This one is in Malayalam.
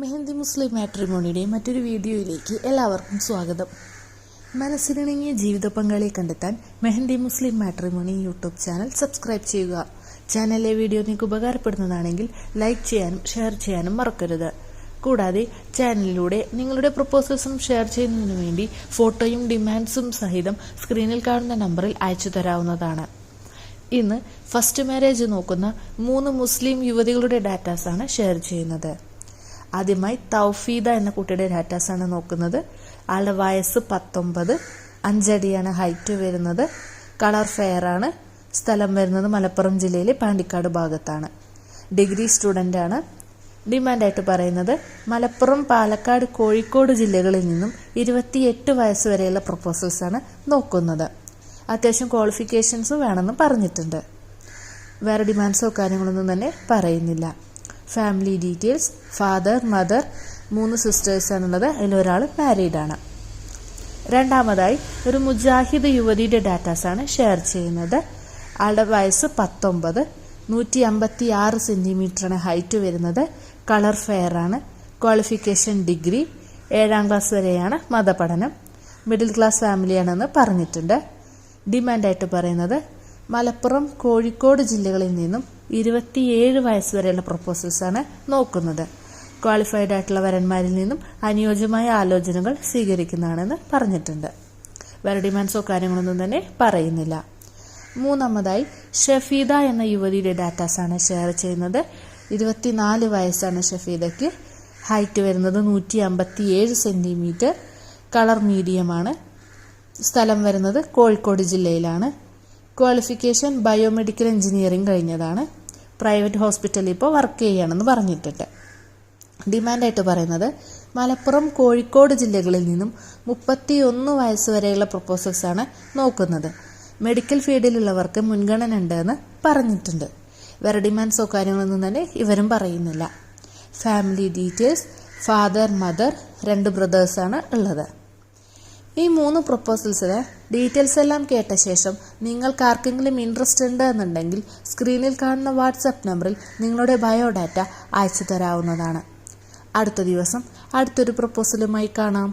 മെഹന്തി മുസ്ലിം മാട്രിമോണിയുടെ മറ്റൊരു വീഡിയോയിലേക്ക് എല്ലാവർക്കും സ്വാഗതം. മനസ്സിനിണങ്ങിയ ജീവിത പങ്കാളിയെ കണ്ടെത്താൻ Mehendi Muslim matrimony YouTube channel subscribe ചെയ്യുക. ചാനലിലെ വീഡിയോ നിങ്ങൾക്ക് ഉപകാരപ്പെടുന്നതാണെങ്കിൽ ലൈക്ക് ചെയ്യാനും ഷെയർ ചെയ്യാനും മറക്കരുത്. കൂടാതെ ചാനലിലൂടെ നിങ്ങളുടെ പ്രപ്പോസൽസും ഷെയർ ചെയ്യുന്നതിനു വേണ്ടി ഫോട്ടോയും ഡിമാൻഡ്സും സഹിതം സ്ക്രീനിൽ കാണുന്ന നമ്പറിൽ അയച്ചു തരാവുന്നതാണ്. ഇന്ന് ഫസ്റ്റ് മാരേജ് നോക്കുന്ന മൂന്ന് മുസ്ലിം യുവതികളുടെ ഡാറ്റാസാണ് ഷെയർ ചെയ്യുന്നത്. ആദ്യമായി തൗഫീദ എന്ന കുട്ടിയുടെ ഡാറ്റാസ് ആണ് നോക്കുന്നത്. ആളുടെ വയസ്സ് പത്തൊമ്പത്. അഞ്ചടിയാണ് ഹൈറ്റ് വരുന്നത്. കളർ ഫെയർ ആണ് സ്ഥലം വരുന്നത് മലപ്പുറം ജില്ലയിലെ പാണ്ടിക്കാട് ഭാഗത്താണ്. ഡിഗ്രി സ്റ്റുഡന്റ് ആണ് ഡിമാൻഡായിട്ട് പറയുന്നത് മലപ്പുറം പാലക്കാട് കോഴിക്കോട് ജില്ലകളിൽ നിന്നും ഇരുപത്തിയെട്ട് വയസ്സ് വരെയുള്ള പ്രപ്പോസൽസ് ആണ് നോക്കുന്നത്. അത്യാവശ്യം ക്വാളിഫിക്കേഷൻസ് വേണമെന്ന് പറഞ്ഞിട്ടുണ്ട്. വേറെ ഡിമാൻഡ്സോ കാര്യങ്ങളൊന്നും തന്നെ പറയുന്നില്ല. ഫാമിലി ഡീറ്റെയിൽസ് ഫാദർ മദർ മൂന്ന് സിസ്റ്റേഴ്സ് എന്നുള്ളത് അതിലൊരാൾ മാരീഡ് ആണ്. രണ്ടാമതായി ഒരു മുജാഹിദ് യുവതിയുടെ ഡാറ്റാസ് ആണ് ഷെയർ ചെയ്യുന്നത്. ആളുടെ വയസ്സ് പത്തൊമ്പത് നൂറ്റി അമ്പത്തി ആറ് സെന്റിമീറ്ററാണ് ഹൈറ്റ് വരുന്നത്. കളർ ഫെയർ ആണ്. ക്വാളിഫിക്കേഷൻ ഡിഗ്രി ഏഴാം ക്ലാസ് വരെയാണ് മതപഠനം. മിഡിൽ ക്ലാസ് ഫാമിലിയാണെന്ന് പറഞ്ഞിട്ടുണ്ട്. ഡിമാൻഡായിട്ട് പറയുന്നത് മലപ്പുറം കോഴിക്കോട് ജില്ലകളിൽ നിന്നും ഇരുപത്തിയേഴ് വയസ്സ് വരെയുള്ള പ്രപ്പോസൽസാണ് നോക്കുന്നത്. ക്വാളിഫൈഡ് ആയിട്ടുള്ള വരന്മാരിൽ നിന്നും അനുയോജ്യമായ ആലോചനകൾ സ്വീകരിക്കുന്നതാണെന്ന് പറഞ്ഞിട്ടുണ്ട്. വേറെ ഡിമാൻഡ്സോ കാര്യങ്ങളൊന്നും തന്നെ പറയുന്നില്ല. മൂന്നാമതായി ഷഫീദ എന്ന യുവതിയുടെ ഡാറ്റാസ് ആണ് ഷെയർ ചെയ്യുന്നത്. ഇരുപത്തിനാല് വയസ്സാണ് ഷഫീദയ്ക്ക്. ഹൈറ്റ് വരുന്നത് നൂറ്റി അമ്പത്തി ഏഴ് സെന്റിമീറ്റർ കളർ മീഡിയമാണ് സ്ഥലം വരുന്നത് കോഴിക്കോട് ജില്ലയിലാണ്. ക്വാളിഫിക്കേഷൻ ബയോമെഡിക്കൽ എഞ്ചിനീയറിംഗ് കഴിഞ്ഞതാണ്. പ്രൈവറ്റ് ഹോസ്പിറ്റലിൽ ഇപ്പോൾ വർക്ക് ചെയ്യുകയാണെന്ന് പറഞ്ഞിട്ടുണ്ട്. ഡിമാൻഡായിട്ട് പറയുന്നത് മലപ്പുറം കോഴിക്കോട് ജില്ലകളിൽ നിന്നും മുപ്പത്തി ഒന്ന് വയസ്സ് വരെയുള്ള പ്രപ്പോസൽസാണ് നോക്കുന്നത്. മെഡിക്കൽ ഫീൽഡിലുള്ളവർക്ക് മുൻഗണന ഉണ്ടെന്ന് പറഞ്ഞിട്ടുണ്ട്. വേറെ ഡിമാൻഡ്സോ കാര്യങ്ങളൊന്നും തന്നെ ഇവരും പറയുന്നില്ല. ഫാമിലി ഡീറ്റെയിൽസ് ഫാദർ മദർ രണ്ട് ബ്രദേഴ്സാണ് ഉള്ളത്. ഈ മൂന്ന് പ്രൊപ്പോസൽസിലെ ഡീറ്റെയിൽസ് എല്ലാം കേട്ട ശേഷം നിങ്ങൾക്ക് ആർക്കെങ്കിലും ഇൻട്രസ്റ്റ് ഉണ്ട് എന്നുണ്ടെങ്കിൽ സ്ക്രീനിൽ കാണുന്ന വാട്സപ്പ് നമ്പറിൽ നിങ്ങളുടെ ബയോഡാറ്റ അയച്ചു തരാവുന്നതാണ് അടുത്ത ദിവസം അടുത്തൊരു പ്രപ്പോസലുമായി കാണാം.